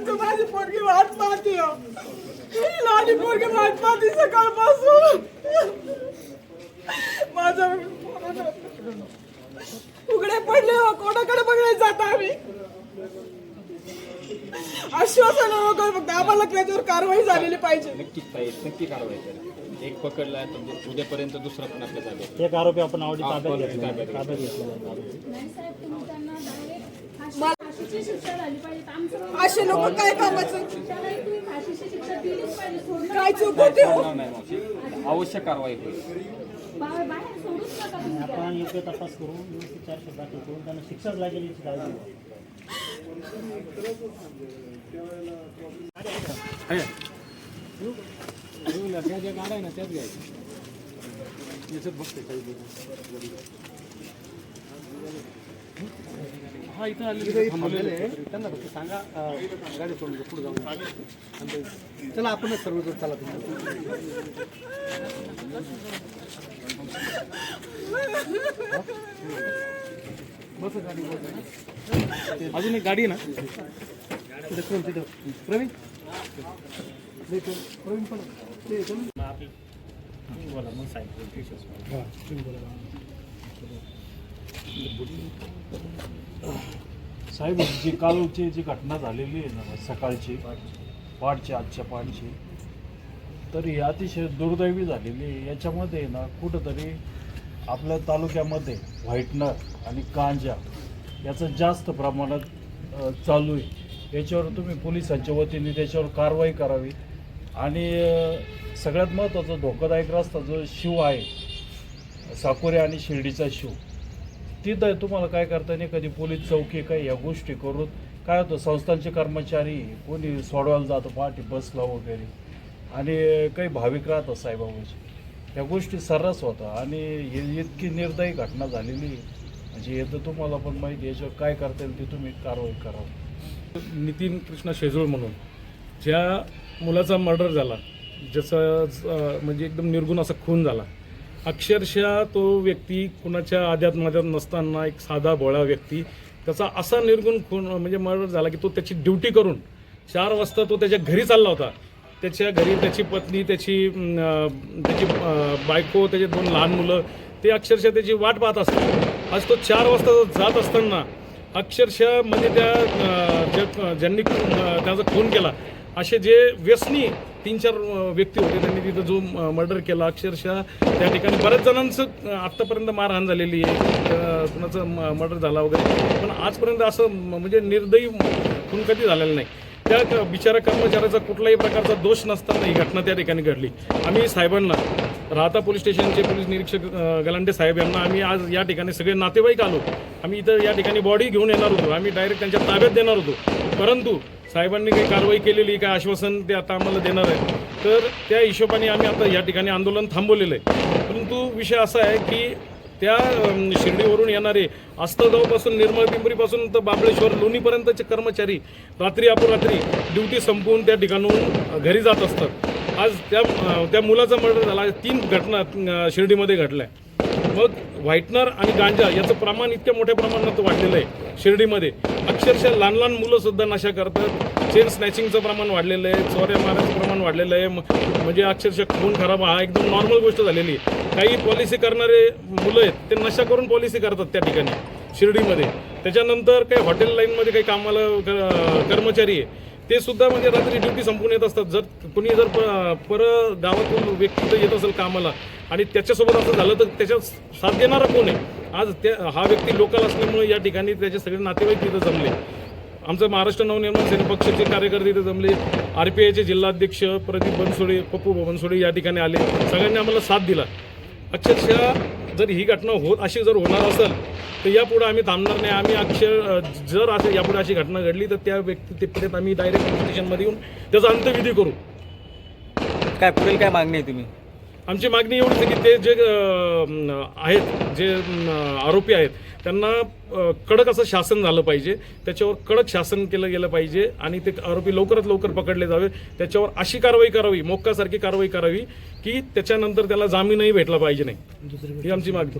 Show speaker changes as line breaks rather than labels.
आमचं माझी पोरगी वाट पाहते हो. ही लहानी पोरगी वाट पाहते सकाळपासून माझं उघडे पडले हो कोणाकडे बघायला जात आम्ही? आश्वासन फक्त आम्हाला त्याच्यावर कारवाई झालेली पाहिजे.
नक्कीच पाहिजे नक्की कारवाई करा. एक पकडला तर उद्यापर्यंत दुसरा पण आपल्या ताब्यात
एक आरोपी आपण आवडी ताब्यात घेतला
ताब्यात
घेतला
फाशीची शिक्षा झाली पाहिजे आमचं
असे लोक काय कामाचं?
त्याला एक तुम्ही फाशीची शिक्षा दिलीच पाहिजे सोडलं
काय चूक होते हो?
होणार नाही मावशी. आवश्यक कारवाई होईल.
बा- बाहेर सोडूच नका तुम्ही त्याला.
आपण योग्य तपास करून व्यवस्थित चार्जशीट दाखल करून त्यांना शिक्षाच लागेल याची काळजी घ्या.
त्या ज्या गाड्या आहे ना त्याच घ्यायच्या याच्यात बघते काही हा इथं आले थांबलेले त्यांना फक्त सांगा गाडी सोडून पुढे जाऊन. चला आपणच सर्व चला बस गाडी अजून एक गाडी आहे ना? तिथं तिथं प्रवीण? प्रवीण पण ते चल.
मग तुम्ही बोला. साहेब
साहेब जी कालची जी घटना झालेली आहे ना सकाळची पाठची आजच्या पाठची तर ही अतिशय दुर्दैवी झालेली आहे. याच्यामध्ये ना कुठंतरी आपल्या तालुक्यामध्ये व्हाईटनर आणि कांजा याचं जास्त प्रमाणात चालू आहे. याच्यावर तुम्ही पोलिसांच्या वतीने त्याच्यावर कारवाई करावी. आणि सगळ्यात महत्त्वाचा धोकादायक रस्ता जो शिव आहे साकोरे आणि शिर्डीचा शिव. तिथं तुम्हाला काय करता नाही कधी पोलीस चौकी काही या गोष्टी करून काय होतं? संस्थांचे कर्मचारी कोणी सोडवायला जातं पहाटे बसला वगैरे. आणि काही भाविक राहतात साईबाबाचे. या गोष्टी सर्रास होता आणि इतकी निर्दयी घटना झालेली आहे. म्हणजे येतं तुम्हाला पण माहिती याच्यावर काय करता येईल ते तुम्ही कारवाई करावं
नितीन कृष्णा शेजूळ म्हणून. ज्या मुलाचा मर्डर झाला ज्याचा म्हणजे एकदम निर्गुण असा खून झाला अक्षरशः तो व्यक्ती कुणाच्या आद्यात मध्यात नसताना एक साधा भोळा व्यक्ती त्याचा असा निर्गुण खून म्हणजे मर्डर झाला की तो त्याची ड्युटी करून चार वाजता तो त्याच्या घरी चालला होता. त्याच्या घरी त्याची पत्नी त्याची त्याची बायको त्याचे दोन लहान मुलं ते अक्षरशः त्याची वाट पाहत असतात. आज तो चार वाजता जात असताना अक्षरशः म्हणजे त्या ज्या- ज्यांनी त्याचा खून केला असे जे व्यसनी तीन चार व्यक्ती होते त्यांनी तिथं जो मर्डर केला अक्षरशः त्या ठिकाणी बऱ्याच जणांचं आत्तापर्यंत मारहाण झालेली आहे. कुणाचं मर्डर झाला वगैरे. पण आजपर्यंत असं म- म्हणजे निर्दयी खून कधी झालेलं नाही. त्या बिचारा कर्मचाऱ्याचा कुठलाही प्रकारचा दोष नसताना ही घटना त्या ठिकाणी घडली. आम्ही साहेबांना राहता पोलीस स्टेशनचे पोलीस निरीक्षक गलांडे साहेब यांना आम्ही आज या ठिकाणी सगळे नातेवाईक आलो. आम्ही इथं या ठिकाणी बॉडी घेऊन येणार होतो. आम्ही डायरेक्ट त्यांच्या ताब्यात देणार होतो. परंतु साहेबांनी काही कारवाई केलेली काय आश्वासन ते आता आम्हाला देणार आहे तर त्या हिशोबाने आम्ही आता या ठिकाणी आंदोलन थांबवलेलं आहे. परंतु विषय असा आहे की त्या शिर्डीवरून येणारे आस्तगावपासून निर्मळ पिंपरीपासून तर बाबळेश्वर लोणीपर्यंतचे कर्मचारी रात्री अपरात्री ड्युटी संपवून त्या ठिकाणून घरी जात असतात. आज त्या त्या मुलाचा मर्डर झाला. तीन घटना शिर्डीमध्ये घडल्या. मग व्हाईटनर आणि गांजा याचं प्रमाण इतक्या मोठ्या प्रमाणात वाढलेलं आहे शिर्डीमध्ये. अक्षरशः लहान लहान मुलं सुद्धा नशा करतात. चेन स्नॅचिंगचं प्रमाण वाढलेलं आहे. चोऱ्या मारायचं प्रमाण वाढलेलं आहे. म्हणजे अक्षरशः खून खराब हा एकदम नॉर्मल गोष्ट झालेली आहे. काही पॉलिसी करणारे मुलं आहेत ते नशा करून पॉलिसी करतात त्या ठिकाणी शिर्डीमध्ये. त्याच्यानंतर काही हॉटेल लाईनमध्ये काही कामाला क- कर्मचारी आहे. ते सुद्धा म्हणजे रात्री ड्युटी संपून येत असतात. जर कुणी जर प- पर गावातून व्यक्ती जर येत असेल कामाला आणि त्याच्यासोबत असं झालं तर त्याच्या साथ देणारा कोण आहे? आज त्या हा व्यक्ती लोकल असल्यामुळे या ठिकाणी त्याचे सगळे नातेवाईक तिथं जमले. आमचं महाराष्ट्र नवनिर्माण सेना पक्षाचे कार्यकर्ते इथे जमले. आर पी आयचे जिल्हाध्यक्ष प्रदीप बनसोडे पप्पू बनसोडे या ठिकाणी आले. सगळ्यांनी आम्हाला साथ दिला. अक्षरशः जर ही घटना होत अशी जर होणार असेल तर यापुढे आम्ही थांबणार नाही. आम्ही अक्षर जर असं यापुढे अशी घटना घडली तर त्या व्यक्ती ते आम्ही डायरेक्ट पोलीस स्टेशनमध्ये येऊन त्याचा अंत्यविधी करू.
काय पुढील काय मागणी आहे तुम्ही?
आमची मागणी एवढीच आहे की ते जे आहेत जे आरोपी आहेत त्यांना कडक असं शासन झालं पाहिजे. त्याच्यावर कडक शासन केलं गेलं पाहिजे आणि ते आरोपी लवकरात लवकर पकडले जावे. त्याच्यावर अशी कारवाई करावी मोक्कासारखी कारवाई करावी की त्याच्यानंतर त्याला जामीनही भेटला पाहिजे नाही. ही आमची मागणी.